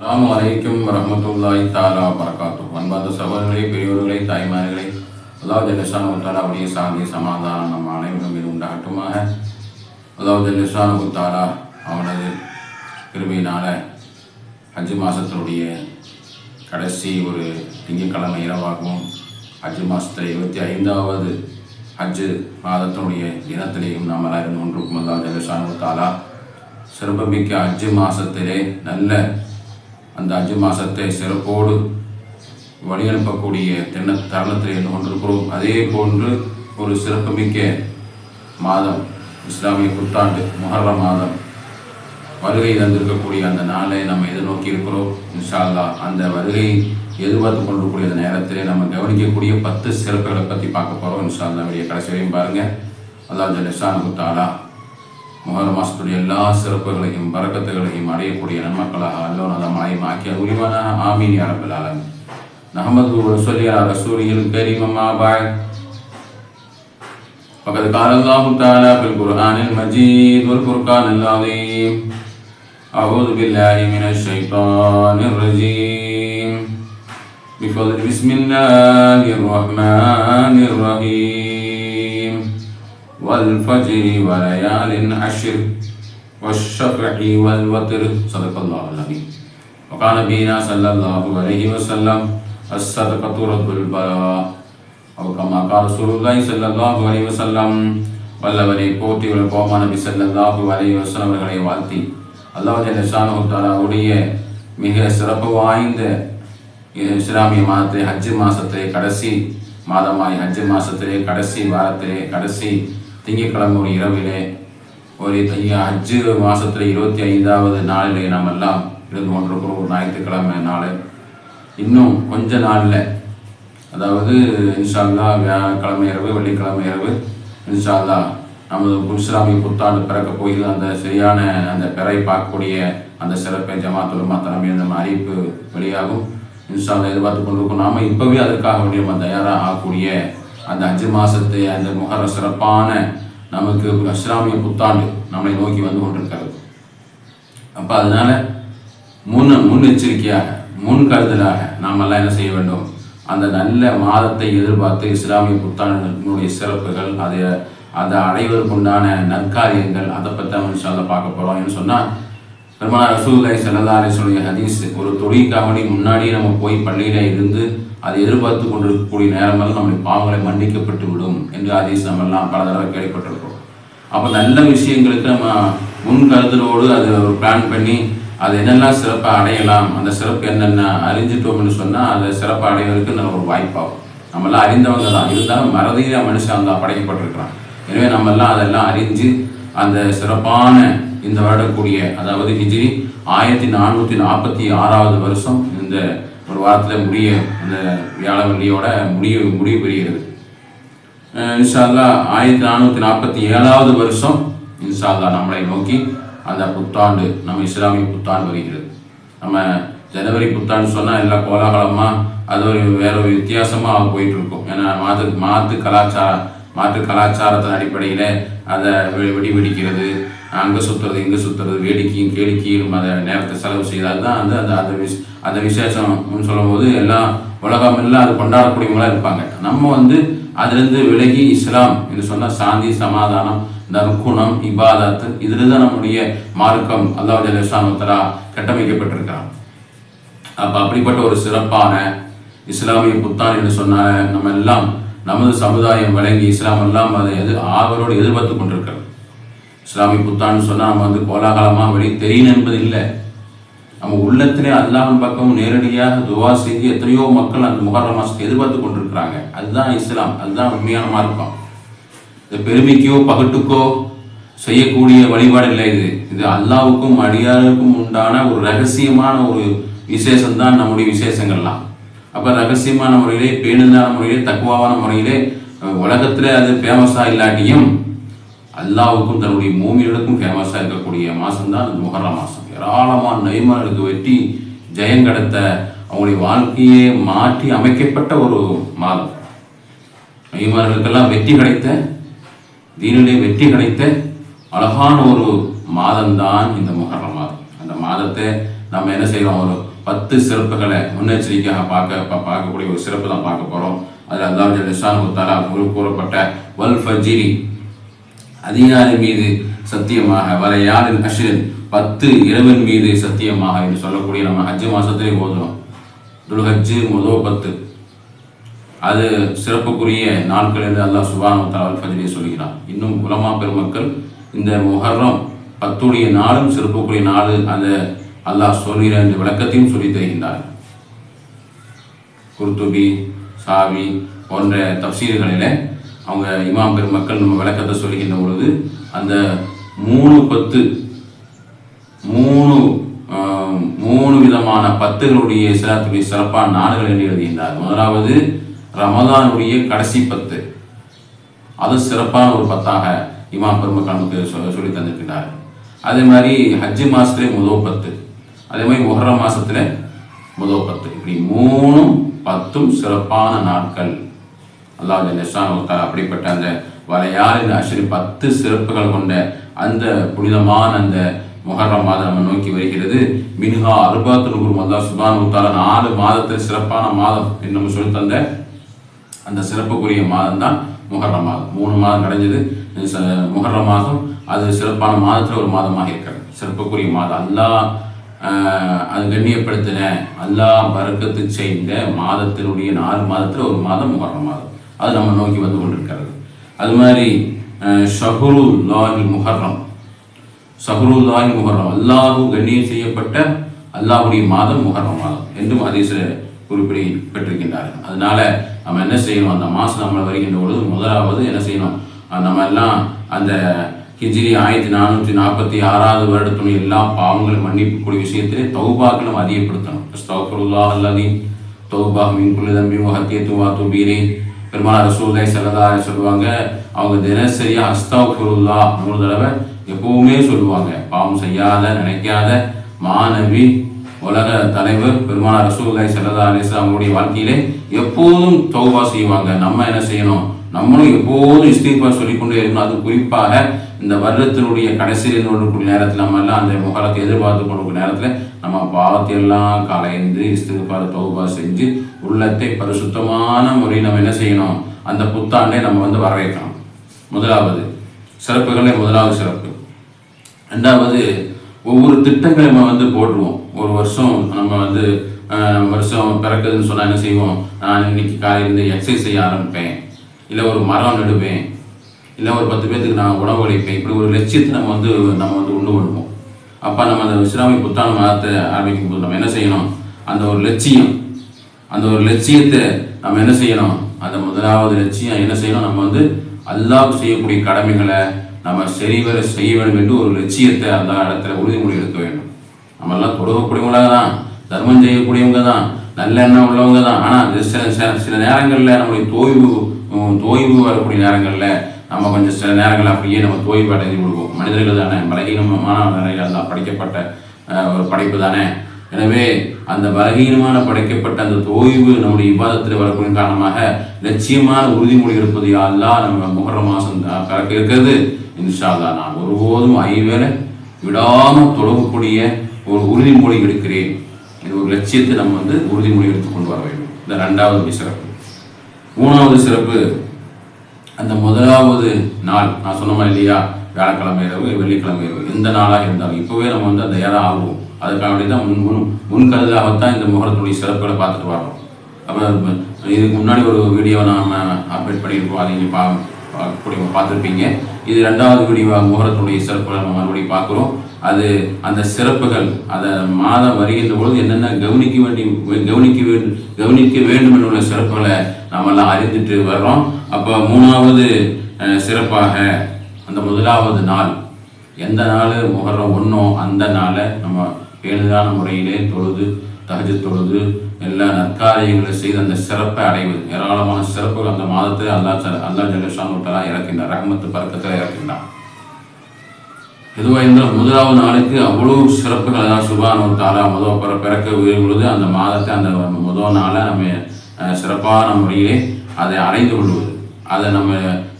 அலாம் வலைக்கும் வரமத்துல்லாஹி தாலா வரகாத்து அன்பார்ந்த சகோதரர்களே பெரியோர்களே தாய்மார்களே அல்லாஹ் ஜல்லிஷானு தாலா உடைய சாந்தி சமாதானம் நம் அனைவரும் இது உண்டாகட்டுமாக. அல்லாஹ் ஜல்லிஷானு தாலா அவனது கிருபையினால அஞ்சு மாதத்தினுடைய கடைசி ஒரு திங்கட்கிழமை இரவாகவும் அஞ்சு மாதத்தில் இருபத்தி ஐந்தாவது ஹஜ் மாதத்தினுடைய தினத்திலேயும் நாம் எல்லாரும் ஒன்றுக்கும் அல்லாஹ் ஜல்லிஷானு தாலா சிறப்புமிக்க அஞ்சு மாதத்திலே நல்ல அந்த அஞ்சு மாதத்தை சிறப்போடு வழி அனுப்பக்கூடிய தின தருணத்தில் இருந்து கொண்டிருக்கிறோம். அதே போன்று ஒரு சிறப்புமிக்க மாதம் இஸ்லாமிய புத்தாண்டு முஹர்ர மாதம். வருகை தந்திருக்கக்கூடிய அந்த நாளை நம்ம எதிர்நோக்கி இருக்கிறோம். இன்ஷால்லா அந்த வருகை எதிர்பார்த்து கொண்டிருக்கூடிய அந்த நேரத்திலே நம்ம கவனிக்கக்கூடிய பத்து சிறப்புகளை பற்றி பார்க்க போகிறோம் இன்ஷா அல்லா வெளியே கடைசி வரையும் பாருங்கள் அல்லாஹ் ஜலிஷானு தாலா முகர மாசத்துடைய எல்லா சிறப்புகளையும் பறக்கத்துகளையும் அடையக்கூடிய நன்மக்களாக அல்லோன் அதமாயும் ஆக்கிய உரிவான ஆமீன் அரபுல் ஆலம் நஹமது சொல்லி ரசூலியில் கரீம் அம்மா பாய் فقد قال الله تعالى في القرآن المجيد والفرقان العظيم أعوذ بالله من الشيطان الرجيم بفضل بسم الله الرحمن الرحيم والفجر وليال عشر والشفع والوتر صدق الله العظيم وقال نبينا صلى الله عليه وسلم الصدقة رد البلاء أو كما قال رسول الله صلى الله عليه وسلم வல்லவரை போற்றி கோமா நபி ஸல்லல்லாஹு அலைஹி வஸல்லம் அவர்களை வாழ்த்தி அல்லாஹ் ஜல்லஷானு தாலாவுடைய மிக சிறப்பு வாய்ந்த இஸ்லாமிய மாதத்திலே ஹஜ் மாதத்திலே கடைசி மாதமாய் ஹஜ் மாதத்திலே கடைசி வாரத்திலே கடைசி திங்கட்கிழமை ஒரு இரவிலே ஒரு தைய ஹஜ்ஜு மாதத்தில் இருபத்தி ஐந்தாவது நாளிலே நாம் எல்லாம் இருந்து கொண்டிருக்கிறோம் ஒரு ஞாயிற்றுக்கிழமை நாள். இன்னும் கொஞ்ச நாளில் அதாவது இன்ஷால்லா வியாழக்கிழமை இரவு வெள்ளிக்கிழமை இரவு இன்ஷால்லா நமது இஸ்லாமிய புத்தாண்டு பிறக்க போகிறது அந்த சரியான அந்த பிறை பார்க்கக்கூடிய அந்த சிறப்பை ஜமாத்துலமா தலைமை அந்த அறிவிப்பு வெளியாகும். இன்ஷால்லா எதிர்பார்த்து கொண்டிருக்கோம். நாம இப்போவே அதற்காக வேண்டிய நம்ம தயாராக ஆகக்கூடிய அந்த அஞ்சு மாதத்தை அந்த முகர சிறப்பான நமக்கு அஸ்லாமிய புத்தாண்டு நம்மளை நோக்கி வந்து கொண்டிருக்கிறது. அப்போ அதனால முன் முன்னெச்சரிக்கையாக முன் கருதலாக நாமெல்லாம் என்ன செய்ய வேண்டும்? அந்த நல்ல மாதத்தை எதிர்பார்த்து இஸ்லாமிய புத்தாண்டினுடைய சிறப்புகள் அதை அதை அடைவதற்குண்டான நற்காரியங்கள் அதை பற்றி நம்ம இன்ஷால்ல பார்க்க போகிறோம் என்று சொன்னால் பெருமானா ரசூல்லாய் சல்லா அலிஸ்வனுடைய ஹதீஸ் ஒரு தொழிற்காமடி முன்னாடியே நம்ம போய் பள்ளியில் இருந்து அதை எதிர்பார்த்து கொண்டிருக்கக்கூடிய நேரமெல்லாம் நம்முடைய பாவங்களை மன்னிக்கப்பட்டு விடும் என்று ஹதீஸ் நம்ம எல்லாம் பல தடவை கேள்விப்பட்டிருக்கோம் அப்போ நல்ல விஷயங்களுக்கு நம்ம முன் கருதலோடு அது ஒரு பிளான் பண்ணி அது என்னெல்லாம் சிறப்பாக அடையலாம் அந்த சிறப்பு என்னென்ன அறிஞ்சிட்டோம்னு சொன்னால் அதை சிறப்பு அடைவதற்கு நல்ல ஒரு வாய்ப்பாகும். நம்மெல்லாம் அறிந்தவங்க தான். இருந்தாலும் மறதியாக மனுஷன் தான் படைக்கப்பட்டிருக்கிறான் எனவே நம்மெல்லாம் அதெல்லாம் அறிஞ்சு அந்த சிறப்பான இந்த வருடக்கூடிய அதாவது ஹிஜ்ரி ஆயிரத்தி நானூற்றி நாற்பத்தி ஆறாவது வருஷம் இந்த ஒரு வாரத்தில் முடிய அந்த வியாழவெள்ளியோட முடிவு முடிவு பெறுகிறது. இன்ஷால்லா ஆயிரத்தி நானூற்றி நாற்பத்தி ஏழாவது வருஷம் இன்ஷால்லா நம்மளை நோக்கி அந்த புத்தாண்டு நம்ம இஸ்லாமிய புத்தாண்டு வருகிறது. நம்ம ஜனவரி புத்தாண்டு சொன்னால் எல்லாம் கோலாகலமாக அது ஒரு வேற ஒரு வித்தியாசமாக போயிட்டு இருக்கும் ஏன்னா மாற்று மாற்று கலாச்சார மாற்று கலாச்சாரத்தின் அடிப்படையில் அதை வெடி வெடிக்கிறது அங்கே சுற்றுறது இங்கே சுற்றுறது வேடிக்கையும் கேளிக்கையும் அதை நேரத்தை செலவு செய்தால் தான் வந்து அந்த அந்த விஷ் அந்த விசேஷம்னு சொல்லும்போது எல்லாம் உலகம் எல்லாம் அது கொண்டாடக்கூடியவங்களாக இருப்பாங்க. நம்ம வந்து அதுலேருந்து விலகி இஸ்லாம் என்று சொன்னால் சாந்தி சமாதானம் நற்குணம் இபாதத்து இதில் தான் நம்முடைய மார்க்கம் அல்லாவுடைய ஜல்லிஸ்லாமத்தலா கட்டமைக்கப்பட்டிருக்கிறான். அப்போ அப்படிப்பட்ட ஒரு சிறப்பான இஸ்லாமிய புத்தான் என்று சொன்ன நம்ம எல்லாம் நமது சமுதாயம் வழங்கி இஸ்லாம் எல்லாம் அதை எது ஆவலோடு எதிர்பார்த்து கொண்டிருக்கிறது. இஸ்லாமிய புத்தான்னு சொன்னால் நம்ம வந்து கோலாகலமாக வெளியே தெரியணும் என்பது இல்லை நம்ம உள்ளத்திலே அல்லாஹ்வின் பக்கம் நேரடியாக துவா செய்து எத்தனையோ மக்கள் அந்த முகர்ர மாசத்தை எதிர்பார்த்து கொண்டிருக்கிறாங்க. அதுதான் இஸ்லாம். அதுதான் உண்மையான மார்க்கம். இந்த பெருமைக்கோ பகட்டுக்கோ செய்யக்கூடிய வழிபாடு இல்லை இது. இது அல்லாவுக்கும் அடியாருக்கும் உண்டான ஒரு ரகசியமான ஒரு விசேஷம்தான் நம்முடைய விசேஷங்கள்லாம். அப்போ ரகசியமான முறையிலே பேணுந்தான முறையிலே தக்குவாவான முறையிலே அஹ், அது ஃபேமஸாக இல்லாட்டியும் அல்லாவுக்கும் தன்னுடைய மூமிகளுக்கும் ஃபேமஸாக இருக்கக்கூடிய மாதம் தான் அந்த முகர மாதம் ஏராளமான நெய்மார்களுக்கு வெற்றி ஜெயங்கடத்த அவங்களுடைய வாழ்க்கையே மாற்றி அமைக்கப்பட்ட ஒரு மாதம். நெய்மார்களுக்கெல்லாம் வெற்றி கிடைத்த தீனிலே வெற்றி கிடைத்த அழகான ஒரு மாதம்தான் இந்த முகர மாதம். அந்த மாதத்தை நம்ம என்ன செய்யறோம்? ஒரு பத்து சிறப்புகளை முன்னெச்சரிக்கையாக பார்க்க பார்க்கக்கூடிய ஒரு சிறப்பு தான் பார்க்க போகிறோம் அதில் அல்லாஹ் ஜல்லிஷான் தாலா கூறப்பட்ட வல் ஃபஜிரி அதிகாரி மீது சத்தியமாக வர யாரின் அஷ்ரின் பத்து இரவின் மீது சத்தியமாக என்று சொல்லக்கூடிய நம்ம ஹஜ்ஜு மாசத்திலே ஓதுறோம். துல்ஹஜ்ஜு முதோ பத்து. அது சிறப்புக்குரிய நாட்கள் என்று அல்லாஹ் சுபானு தாவல் ஃபஜ்ரியை சொல்கிறான். இன்னும் குலமா பெருமக்கள் இந்த முஹர்ரம் பத்துடைய நாளும் சிறப்புக்குரிய நாள் அந்த அல்லாஹ் சொல்கிற என்ற விளக்கத்தையும் சொல்லி தருகின்றார். குர்துபி சாவி போன்ற தப்சீர்களில் அவங்க இமாம் பெருமக்கள் நம்ம விளக்கத்தை சொல்லிக்கின்ற பொழுது அந்த மூணு பத்து மூணு மூணு விதமான பத்துகளுடைய சிலாத்துடைய சிறப்பான நாடுகள் என்று எழுதுகின்றார் முதலாவது ரமதானுடைய கடைசி பத்து. அது சிறப்பான ஒரு பத்தாக இமாம் பெருமக்கள் நமக்கு சொல்லி தந்திருக்கிறார் அதே மாதிரி ஹஜ்ஜு மாசத்துல முதல் பத்து. அதே மாதிரி முஹர்ரம் மாசத்துல முதல் பத்து. இப்படி மூணும் பத்தும் சிறப்பான நாட்கள். அல்லாஹ் ஜல்லிஷான் அப்படிப்பட்ட அந்த வலையாளின் அஸ்வினி பத்து சிறப்புகள் கொண்ட அந்த புனிதமான அந்த முகர்ரம் மாதம் நம்ம நோக்கி வருகிறது. மின்ஹா அருபாத்து நூறு அல்லா சுபான் உத்தால நாலு மாதத்தில் சிறப்பான மாதம் என்னும் சொல்லி தந்த அந்த சிறப்புக்குரிய மாதம் தான் முஹர்ரம் மாதம். மூணு மாதம் கிடைஞ்சது. ச- மாதம் அது சிறப்பான மாதத்தில் ஒரு மாதமாக இருக்கிறது. சிறப்புக்குரிய மாதம். அல்லாஹ் அது கண்ணியப்படுத்தின அல்லாஹ் பறக்கத்து செய்த மாதத்தினுடைய நாலு மாதத்தில் ஒரு மாதம் முஹர்ரம் மாதம். அது நம்ம நோக்கி வந்து கொண்டிருக்கிறது. அது மாதிரி ஷஹுரு லாஹி முஹர்ரம். லாஹி முஹர்ரம். அல்லாஹு கண்ணியம் செய்யப்பட்ட அல்லாஹுடைய மாதம் முஹர்ரம் மாதம் என்றும் அதிசய குறிப்பிடி பெற்றிருக்கின்றார்கள் அதனால நம்ம என்ன செய்யணும்? அந்த மாதம் நம்மளை வருகின்ற பொழுது முதலாவது என்ன செய்யணும்? நம்ம எல்லாம் அந்த ஹிஜிரி ஆயிரத்தி நானூற்றி நாற்பத்தி ஆறாவது வருடத்துடைய எல்லா பாவங்களும் மன்னிப்புக்கூடிய விஷயத்திலே தௌபாக்களும் அதிகப்படுத்தணும். அஸ்தக்ஃபிருல்லாஹ் அல்லதீன் தௌபா மின் குல்லி தம்பி துவா வாத்து பெருமாள் ரசூல்லை சல்லதா சொல்லுவாங்க அவங்க தினசரியா அஸ்தா குருல்லா மூணு தடவை எப்பவுமே சொல்லுவாங்க. பாவம் செய்யாத நினைக்காத மாணவி உலக தலைவர் பெருமாள் ரசூலை செல்லதா அலிஸ்லாம் அவங்களுடைய வாழ்க்கையிலே எப்போதும் தௌபா செய்வாங்க. நம்ம என்ன செய்யணும்? நம்மளும் எப்போதும் இஸ்தீஃபா சொல்லிக்கொண்டே இருக்கணும். அது குறிப்பாக இந்த வருடத்தினுடைய கடைசியில் இருக்கக்கூடிய நேரத்தில் நம்ம எல்லாம் அந்த முகலத்தை எதிர்பார்த்து கொண்டிருக்கிற நேரத்தில் நம்ம பாவத்தையெல்லாம் கலைந்து இஸ்திஃபார் தௌபா செஞ்சு உள்ளத்தை பரிசுத்தமான முறையில் நம்ம என்ன செய்யணும்? அந்த புத்தாண்டை நம்ம வந்து வரவேற்கணும். முதலாவது சிறப்புகளே முதலாவது சிறப்பு. ரெண்டாவது ஒவ்வொரு திட்டங்களை நம்ம வந்து போடுவோம் ஒரு வருஷம் நம்ம வந்து வருஷம் பிறக்குதுன்னு சொன்னால் என்ன செய்வோம்? நான் இன்னைக்கு காலையிலேருந்து எக்ஸசைஸ் செய்ய ஆரம்பிப்பேன். இல்லை ஒரு மரம் நடுவேன். இல்லை ஒரு பத்து பேர்த்துக்கு நான் உணவு அளிப்பேன். இப்படி ஒரு லட்சியத்தை நம்ம வந்து நம்ம வந்து உண்டு பண்ணுவோம். அப்போ நம்ம அந்த விசிராமி புத்தாண்டு மாதத்தை ஆரம்பிக்கும் போது நம்ம என்ன செய்யணும்? அந்த ஒரு லட்சியம் அந்த ஒரு லட்சியத்தை நம்ம என்ன செய்யணும்? அந்த முதலாவது லட்சியம் என்ன செய்யணும்? நம்ம வந்து அல்லாஹ் செய்யக்கூடிய கடமைகளை நம்ம சரிவர செய்ய வேண்டும் என்று ஒரு லட்சியத்தை அந்த இடத்துல உறுதிமொழி எடுக்க வேண்டும். நம்ம எல்லாம் தான் தர்மம் செய்யக்கூடியவங்க தான் நல்ல எண்ணம் உள்ளவங்க தான். ஆனால் சில சில சில நேரங்களில் நம்முடைய தோய்வு தோய்வு வரக்கூடிய நேரங்களில் நம்ம கொஞ்சம் சில நேரங்களில் அப்படியே நம்ம தோய்வு அடைந்து விடுவோம். மனிதர்கள் தானே பலகீனமான நிலையில் தான் படைக்கப்பட்ட ஒரு படைப்பு தானே. எனவே அந்த பலகீனமான படைக்கப்பட்ட அந்த தோய்வு நம்முடைய விவாதத்தில் வரக்கூடிய காரணமாக லட்சியமான உறுதிமொழி எடுப்பது யாரெல்லாம் நம்ம முகர மாதம் கறக்க இருக்கிறது? இன்ஷால்லா நான் ஒருபோதும் ஐவேளை விடாமல் தொடங்கக்கூடிய ஒரு உறுதிமொழி எடுக்கிறேன். இது ஒரு லட்சியத்தை நம்ம வந்து உறுதிமொழி எடுத்து கொண்டு வர வேண்டும். இந்த ரெண்டாவது சிறப்பு. மூணாவது சிறப்பு அந்த முதலாவது நாள் நான் சொன்ன மாதிரி இல்லையா? வியாழக்கிழமை இரவு வெள்ளிக்கிழமை இரவு. எந்த நாளாக இருந்தாலும் இப்போவே நம்ம வந்து அந்த ஆகும் அதுக்காக வேண்டி தான் முன் முன் முன்கருதாகத்தான் இந்த முகரத்துடைய சிறப்புகளை பார்த்துட்டு வரோம் அப்போ இதுக்கு முன்னாடி ஒரு வீடியோவை நாம் அப்டேட் பண்ணியிருக்கோம். அதை நீங்கள் பா பார்த்துருப்பீங்க. இது ரெண்டாவது வீடியோ முகரத்துடைய சிறப்புகளை நம்ம மறுபடியும் பார்க்குறோம். அது அந்த சிறப்புகள் அதை மாதம் வருகின்ற பொழுது என்னென்ன கவனிக்க வேண்டி கவனிக்க வேண்டும் கவனிக்க வேண்டும் என்ற சிறப்புகளை நாம அறிந்துட்டு வர்றோம். அப்போ மூணாவது சிறப்பாக அந்த முதலாவது நாள். எந்த நாள் முகரம் ஒன்றோ அந்த நாளை நம்ம எளிதான முறையிலே தொழுது தகஜ தொழுது எல்லா நற்காரியங்களை செய்து அந்த சிறப்பை அடைவது. ஏராளமான சிறப்புகள் அந்த மாதத்தில் அல்லா அல்லா ஜலஷான் விட்டலாம் இறக்கின்றார் ரஹமத்து பறக்கத்தில் இறக்கின்றான். எதுவாக இருந்தாலும் முதலாவது நாளுக்கு அவ்வளோ சிறப்புகள் அதாவது சுபான ஒரு தாரா முதல் பிற பிறக்க உயிர் பொழுது அந்த மாதத்தை அந்த முதல் நாளை நம்ம சிறப்பான முறையிலே அதை அடைந்து கொள்வது. அதை நம்ம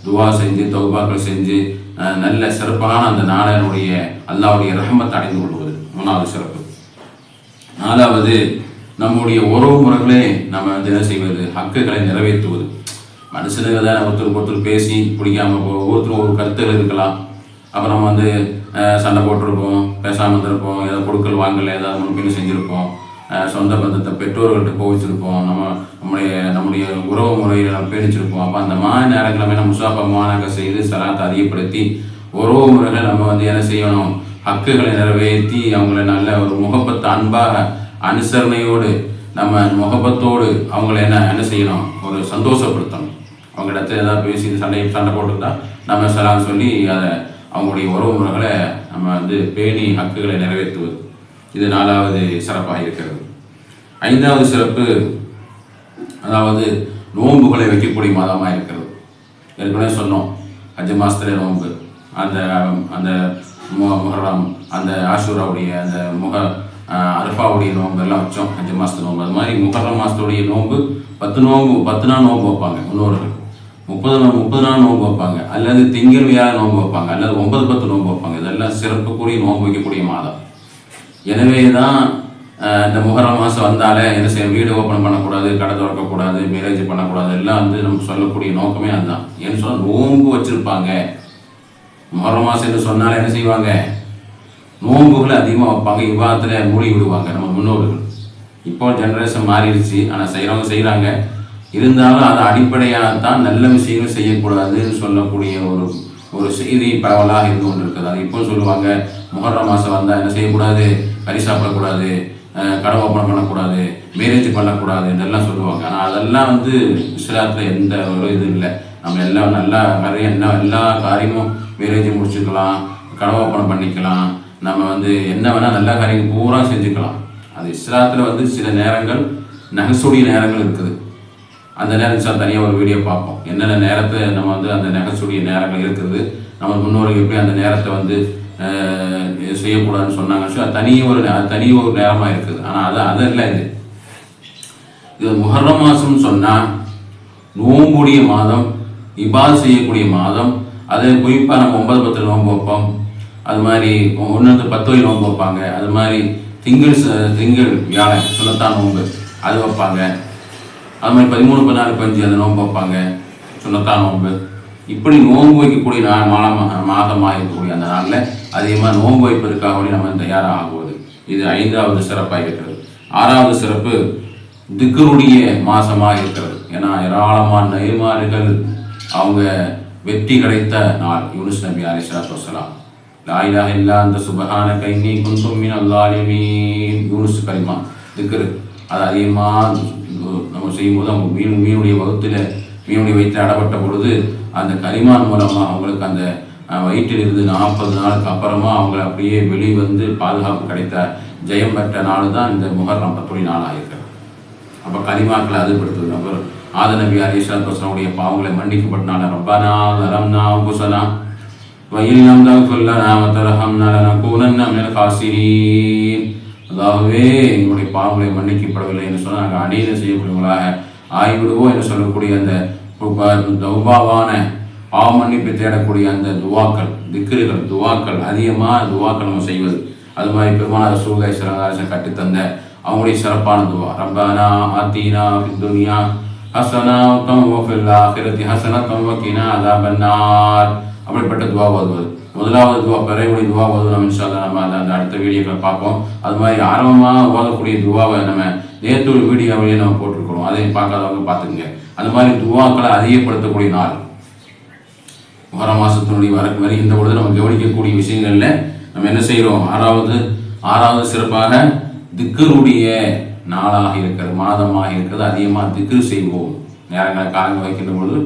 துவா செஞ்சு தௌபாக்கள் செஞ்சு நல்ல சிறப்பான அந்த நாடனுடைய அல்லாவுடைய ரஹமத்தை அடைந்து கொள்வது மூணாவது சிறப்பு. நாலாவது நம்முடைய உறவு முறைகளே நம்ம வந்து என்ன செய்வது? ஹக்குகளை நிறைவேற்றுவது. மனுஷனுக்கு தான் ஒருத்தருக்கு ஒருத்தர் பேசி பிடிக்காம போ ஒருத்தர் ஒரு கருத்துகள் இருக்கலாம். அப்புறம் வந்து சண்டை போட்டிருப்போம் பேசாமல் இருந்திருப்போம் ஏதாவது கொடுக்கல் வாங்கல ஏதாவது முன்பின் செஞ்சுருப்போம். சொந்த பந்தத்தை பெற்றோர்கள்ட்ட கோவிச்சிருப்போம் நம்ம நம்முடைய நம்முடைய உறவு முறையில் நம்ம பேணிச்சிருப்போம். அப்போ அந்த மாதிரி நேரங்களை நம்ம முசாஃபா மாநாக செய்து சலாத்தை அதிகப்படுத்தி உறவு முறைகளை நம்ம வந்து என்ன செய்யணும்? ஹக்குகளை நிறைவேற்றி அவங்கள நல்ல ஒரு முகப்பத்து அன்பாக அனுசரணையோடு நம்ம முகப்பத்தோடு அவங்கள என்ன என்ன செய்யணும்? ஒரு சந்தோஷப்படுத்தணும். அவங்க இடத்துல ஏதாவது பேசி சண்டை சண்டை போட்டுருந்தா நம்ம சலாம் சொல்லி அதை அவங்களுடைய உறவு முறைகளை நம்ம வந்து பேணி ஹக்குகளை நிறைவேற்றுவது. இது நாலாவது சிறப்பாக இருக்கிறது. ஐந்தாவது சிறப்பு அதாவது நோன்புகளை வைக்கக்கூடிய மாதமாக இருக்கிறது. ஏற்கனவே சொன்னோம் அஞ்சு மாதத்துல நோன்பு. அந்த அந்த மு- அந்த ஆஷூராவுடைய அந்த முக ஆஹ், அரஃபாவுடைய நோன்பு எல்லாம் வச்சோம் அஞ்சு மாதத்து நோன்பு. அது மாதிரி முகரம் மாதத்துடைய நோன்பு பத்து நோன்பு பத்து நாள் நோன்பு வைப்பாங்க முன்னோர்கள். முப்பது நாள் முப்பது நாள் நோன்பு வைப்பாங்க. அல்லது திங்கள் வியாழ நோன்பு வைப்பாங்க அல்லது ஒன்பது பத்து நோன்பு வைப்பாங்க. இதெல்லாம் சிறப்புக்குரிய நோன்பு வைக்கக்கூடிய மாதம். எனவே தான் இந்த முகரம் மாதம் வந்தாலே என்ன செய்ய வீடு ஓப்பன் பண்ணக்கூடாது கடை திறக்கக்கூடாது மேரேஜ் பண்ணக்கூடாது எல்லாம் வந்து நம்ம சொல்லக்கூடிய நோக்கமே அதுதான். ஏன்னு சொன்னால் நோன்பு வச்சிருப்பாங்க. முகரம் மாதம் என்று சொன்னாலே என்ன செய்வாங்க? நோன்புகளை அதிகமாக வைப்பாங்க. விவாதத்தில் மூடி விடுவாங்க நம்ம முன்னோர்கள். இப்போ ஜென்ரேஷன் மாறிடுச்சு. ஆனால் செய்கிறவங்க செய்கிறாங்க இருந்தாலும் அது அடிப்படையாக தான் நல்ல விஷயங்கள் செய்யக்கூடாதுன்னு சொல்லக்கூடிய ஒரு ஒரு செய்தி பரவலாக இருந்து கொண்டிருக்கிறது. அது இப்போ சொல்லுவாங்க முகர்ரம் மாதம் வந்தால் என்ன செய்யக்கூடாது? கறி சாப்பிடக்கூடாது கடை ஓப்பன் பண்ணக்கூடாது மேரேஜ் பண்ணக்கூடாது இதெல்லாம் சொல்லுவாங்க. ஆனால் அதெல்லாம் வந்து இஸ்லாத்தில் எந்த ஒரு இது இல்லை. நம்ம எல்லாம் நல்லா நிறைய என்ன எல்லா காரியமும் மேரேஜ் முடிச்சுக்கலாம் கடை ஓப்பன் பண்ணிக்கலாம். நம்ம வந்து என்ன வேணால் நல்ல காரியம் பூரா செஞ்சுக்கலாம். அது இஸ்லாத்தில் வந்து சில நேரங்கள் நகசுடைய நேரங்கள் இருக்குது. அந்த நேரம் சார் தனியாக ஒரு வீடியோ பார்ப்போம். என்னென்ன நேரத்தை நம்ம வந்து அந்த நகைச்சுடைய நேரங்கள் இருக்குது நம்ம முன்னோர்கள் எப்படி அந்த நேரத்தை வந்து செய்யக்கூடாதுன்னு சொன்னாங்க. ஸோ அது தனி ஒரு நே- தனி ஒரு நேரமாக இருக்குது. ஆனால் அது அது இல்லை இது. இது முஹர்ரம் மாதம்னு சொன்னால் நோம்புடைய மாதம் இபால் செய்யக்கூடிய மாதம் அது குறிப்பாக நம்ம ஒன்பது பத்து நோம்பு வைப்போம். அது மாதிரி ஒன்று பத்து வழி நோம்பு வைப்பாங்க. அது மாதிரி திங்கள் திங்கள் வியாழன் சுனத்தான் நோம்பு அது வைப்பாங்க. அது மாதிரி பதிமூணு பதினாலு பஞ்சு அந்த நோன்பு வைப்பாங்க. சுண்ணத்தான் நோன்பு இப்படி நோன்பு வைக்கக்கூடிய நாள் மாதமாக மாதமாக இருக்கக்கூடிய அந்த நாளில் அதிகமாக நோன்பு வைப்பதற்காக வேண்டி நம்ம தயாராக ஆகுவது இது ஐந்தாவது சிறப்பாக இருக்கிறது. ஆறாவது சிறப்பு திக்கருடைய மாதமாக இருக்கிறது. ஏன்னா ஏராளமான நெய்மார்கள் அவங்க வெற்றி கிடைத்த நாள். யூனுஸ் நபி அலி சலாத்து வசலாம் லாயிலா இல்லா அந்த சுபகான கைனி குந்தும் அல்லாலிமீன் யூனுஸ் கரிமா திக்ரு. அது அதிகமாக நம்ம செய்யும்போது அவங்க மீன் மீனுடைய வகுத்தில் மீனுடைய வயிற்றில் அடப்பட்ட பொழுது அந்த கரிமான் மூலமாக அவங்களுக்கு அந்த வயிற்றில் இருந்து நாற்பது நாளுக்கு அப்புறமா அவங்களை அப்படியே வெளியே வந்து பாதுகாப்பு கிடைத்த ஜெயம் பெற்ற நாள் தான் இந்த முகர்ரம் பத்துடைய நாளாக இருக்கிறது அப்போ கரிமாக்களை அதுபடுத்துவது அப்புறம் ஆத நபி அலிஸ்லாத்துடைய பாவங்களை மன்னிக்கப்பட்டனால ரப்பானா லரம்னா குசனா வயில் நம் தகுல்லனா வதரஹம்னா லனகூனன்ன மினல் காசிரீன் அதாகவே எங்களுடைய பாவங்களை மன்னிக்கப்படவில்லை என்று சொன்னால் நாங்கள் அநீதி செய்யக்கூடியவங்களாக ஆய்விடுவோம் என்று சொல்லக்கூடிய அந்த தௌபாவான பாவ மன்னிப்பை தேடக்கூடிய அந்த துவாக்கள் திக்ருகள் துவாக்கள் அதிகமாக துவாக்கள் நம்ம செய்வது. அது மாதிரி பெருமான சூழ்நிலை சிறகாரசன் கட்டித்தந்த அவங்களுடைய சிறப்பான துவா. ரப்பானா ஆத்தீனா துனியா ஹசனா தம் ஹசனா தம் வக்கீனா அதாபன்னார் அப்படிப்பட்ட துவா ஓதுவது. முதலாவது துவா பிறையுடைய துவா ஓதுவோம் நம்ம நம்ம அதை அந்த அடுத்த வீடியோக்களை பார்ப்போம். அது மாதிரி ஆரம்பமாக ஓதக்கூடிய துவாவை நம்ம நேற்று ஒரு வீடியோவிலேயே நம்ம போட்டிருக்கிறோம். அதையும் பார்க்காதவங்க பார்த்துக்குங்க. அந்த மாதிரி துவாக்களை அதிகப்படுத்தக்கூடிய நாள். வர மாதத்தினுடைய வர வருகின்ற பொழுது நம்ம கவனிக்கக்கூடிய விஷயங்கள்ல நம்ம என்ன செய்கிறோம் ஆறாவது ஆறாவது சிறப்பாக திக்கருடைய நாளாக இருக்கிறது மாதமாக இருக்கிறது. அதிகமாக திக்கு செய்வோம். நேரங்களை காலங்கள் வைக்கின்ற பொழுது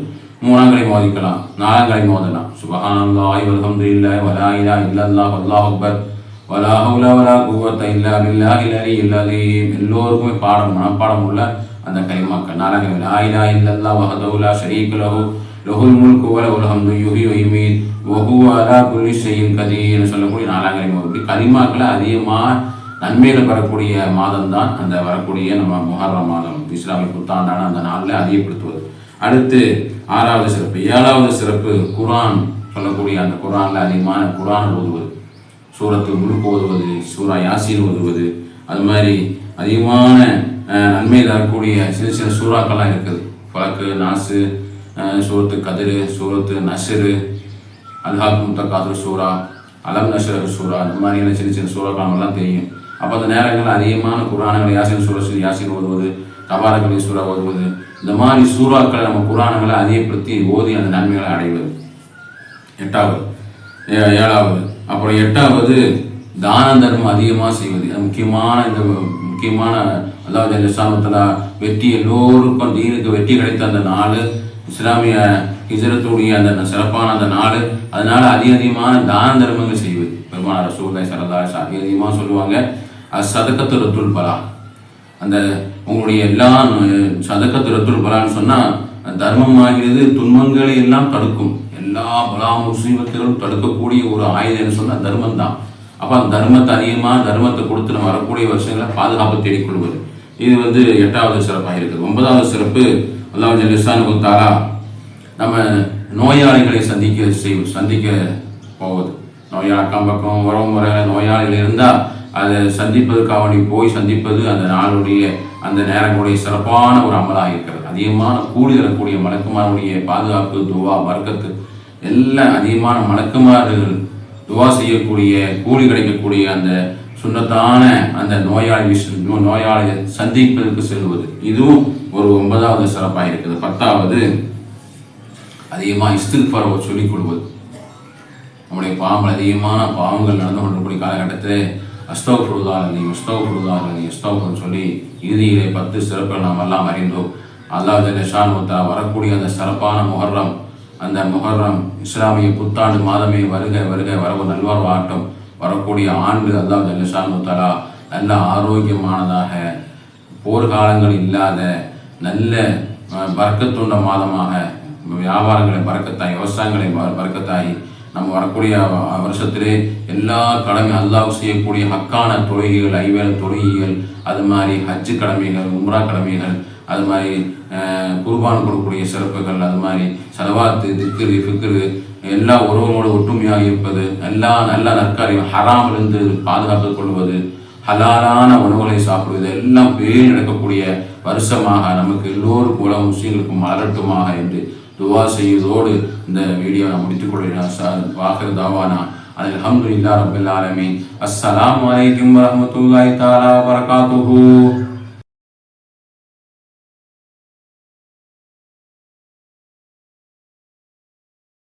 மூணாங்களை மோதிக்கலாம் நாலாங்களை மோதலாம் சுபஹானல்லாஹி வல்ஹம்துலில்லாஹி வலா இலா இல்லல்லாஹ் வல்லாஹு அக்பர் வலா ஹவுல வலா குவத்த இல்லா பில்லாஹில் அலியில் அலீம் எல்லோருக்குமே பாடம் மனப்பாடம் உள்ள அந்த கைமாக்கள் நாலாங்களை லா இலா இல்லல்லாஹ் வஹதஹு லா ஷரீக லஹு லஹுல் முல்கு வலஹுல் ஹம்து யுஹி வ யுமீத் அலா குல்லி ஷைஇன் கதீர்னு சொல்லக்கூடிய நாலாங்கரை மோதி கலிமாக்களை அதிகமாக நன்மையில் வரக்கூடிய மாதம் தான் அந்த வரக்கூடிய நம்ம முஹர்ரம் மாதம் இஸ்லாமிய புத்தாண்டான அந்த நாளில் அதிகப்படுத்துவது அடுத்து ஆறாவது சிறப்பு. ஏழாவது சிறப்பு குரான் சொல்லக்கூடிய அந்த குரானில் அதிகமான குரான் ஓதுவது. சூரத்து முழுக்க ஓதுவது சூரா யாசின் ஓதுவது. அது மாதிரி அதிகமான நன்மை தரக்கூடிய சிறு சிறு சூறாக்கள்லாம் இருக்குது. பழக்கு நாசு சூரத்து கதிரு சூரத்து நசுரு அல்ஹாக் முத்தகாது சூறா அலம் நஷர் சூறா இந்த மாதிரியான சின்ன சின்ன சூறாக்கள்லாம் தெரியும். அப்போ அந்த நேரங்களில் அதிகமான குரான்களை யாசின் சூரஸ் யாசின் ஓதுவது தபாரக்கலை சூறா ஓதுவது இந்த மாதிரி சூறாக்களை நம்ம புராணங்களை அதிகப்படுத்தி ஓதி அந்த நன்மைகளை அடைவது. எட்டாவது ஏ- ஏழாவது. அப்புறம் எட்டாவது தான தர்மம் அதிகமாக செய்வது. முக்கியமான இந்த முக்கியமான அதாவது இந்த நிசாமத்தில் வெற்றி எல்லோருக்கும் தீனுக்கு வெற்றி கிடைத்த அந்த நாள் இஸ்லாமிய ஹிஜரத்துடைய அந்த சிறப்பான அந்த நாள் அதனால அதிக அதிகமான தான தர்மங்கள் செய்வது. பெருமான ரசூல்லாய் சரதா அதிக அதிகமாக சொல்லுவாங்க அது சதக்கத்து ரத்துல் பலா. அந்த உங்களுடைய எல்லா சதக்கத்து ரத்துல் பலான்னு சொன்னால் ஆகியது துன்பங்களை எல்லாம் தடுக்கும். எல்லா பலா முஸ்லீமத்திலும் தடுக்கக்கூடிய ஒரு ஆயுதம்னு சொன்னால் தர்மம் தான் அப்போ அந்த தர்மத்தை அதிகமாக தர்மத்தை கொடுத்து நம்ம வரக்கூடிய வருஷங்களை பாதுகாப்பு தேடிக்கொள்வது இது வந்து எட்டாவது சிறப்பாக இருக்குது ஒன்பதாவது சிறப்பு அல்லாஹ் ஜல்லிசானு தாரா நம்ம நோயாளிகளை சந்திக்க செய் சந்திக்க போவது. நோயாளி அக்கம் பக்கம் உறவு முறையில் நோயாளிகள் இருந்தால் அதை சந்திப்பதற்காக வேண்டி போய் சந்திப்பது அந்த நாளுடைய அந்த நேரங்களுடைய சிறப்பான ஒரு அமலாக இருக்கிறது. அதிகமான கூடி தரக்கூடிய மலக்குமாருடைய பாதுகாப்பு துவா வர்க்கத்து எல்லாம் அதிகமான மலக்குமார்கள் துவா செய்யக்கூடிய கூலி கிடைக்கக்கூடிய அந்த சுண்ணத்தான அந்த நோயாளி விஷயம் நோயாளியை சந்திப்பதற்கு செல்வது. இதுவும் ஒரு ஒன்பதாவது சிறப்பாக இருக்குது. பத்தாவது அதிகமாக இஸ்திஃபாரை சொல்லிக் கொள்வது. நம்முடைய பாவங்கள் அதிகமான பாவங்கள் நடந்து கொண்டிருக்கூடிய காலகட்டத்தில் அஸ்தவ் ஃபுருதார் அலி அஸ்தவ் ஃபுருதார் சொல்லி இறுதியிலே பத்து சிறப்புகள் நாம் எல்லாம் அறிந்தோம். அல்லாஹ் நிஷான் முத்தா வரக்கூடிய அந்த சிறப்பான முகர்ரம் அந்த முகர்ரம் இஸ்லாமிய புத்தாண்டு மாதமே வருக வருக வரவு நல்வாழ்வு ஆட்டம் வரக்கூடிய ஆண்டு அல்லாஹ் நிஷான் முத்தாலா நல்ல ஆரோக்கியமானதாக போர்க்காலங்கள் இல்லாத நல்ல அஹ், பறக்கத்துண்ட மாதமாக வியாபாரங்களை பறக்கத்தாய் விவசாயங்களை பறக்கத்தாய் நம்ம வரக்கூடிய வருஷத்திலே எல்லா கடமை அல்லாஹ் செய்யக்கூடிய ஹக்கான தொழுகைகள் ஐவேல தொழுகைகள் அது மாதிரி ஹஜ்ஜு கடமைகள் உம்ரா கடமைகள் அது மாதிரி குர்பான் கொடுக்கக்கூடிய சிறப்புகள் அது மாதிரி செலவாத்து திக்ரு ஃபிக்ரு எல்லா உறவுகளோடு ஒற்றுமையாக இருப்பது எல்லா நல்ல நற்காரியம் ஹராமிலிருந்து பாதுகாத்துக் கொள்வது ஹலாலான உணவுகளை சாப்பிடுவது எல்லாம் பேர் நடக்கக்கூடிய வருஷமாக நமக்கு எல்லோருக்கும் உலக முஸ்லீம்களுக்கும் மலரட்டுமாக என்று துவா செய்வதோடு இந்த வீடியோ நான் முடித்துக் கொள்கிறேன். வாக்கர் தாவானா அல்ஹம்துலில்லாஹ் ரப்பில் ஆலமீன். அஸ்ஸலாமு அலைக்கும் வரஹ்மத்துல்லாஹி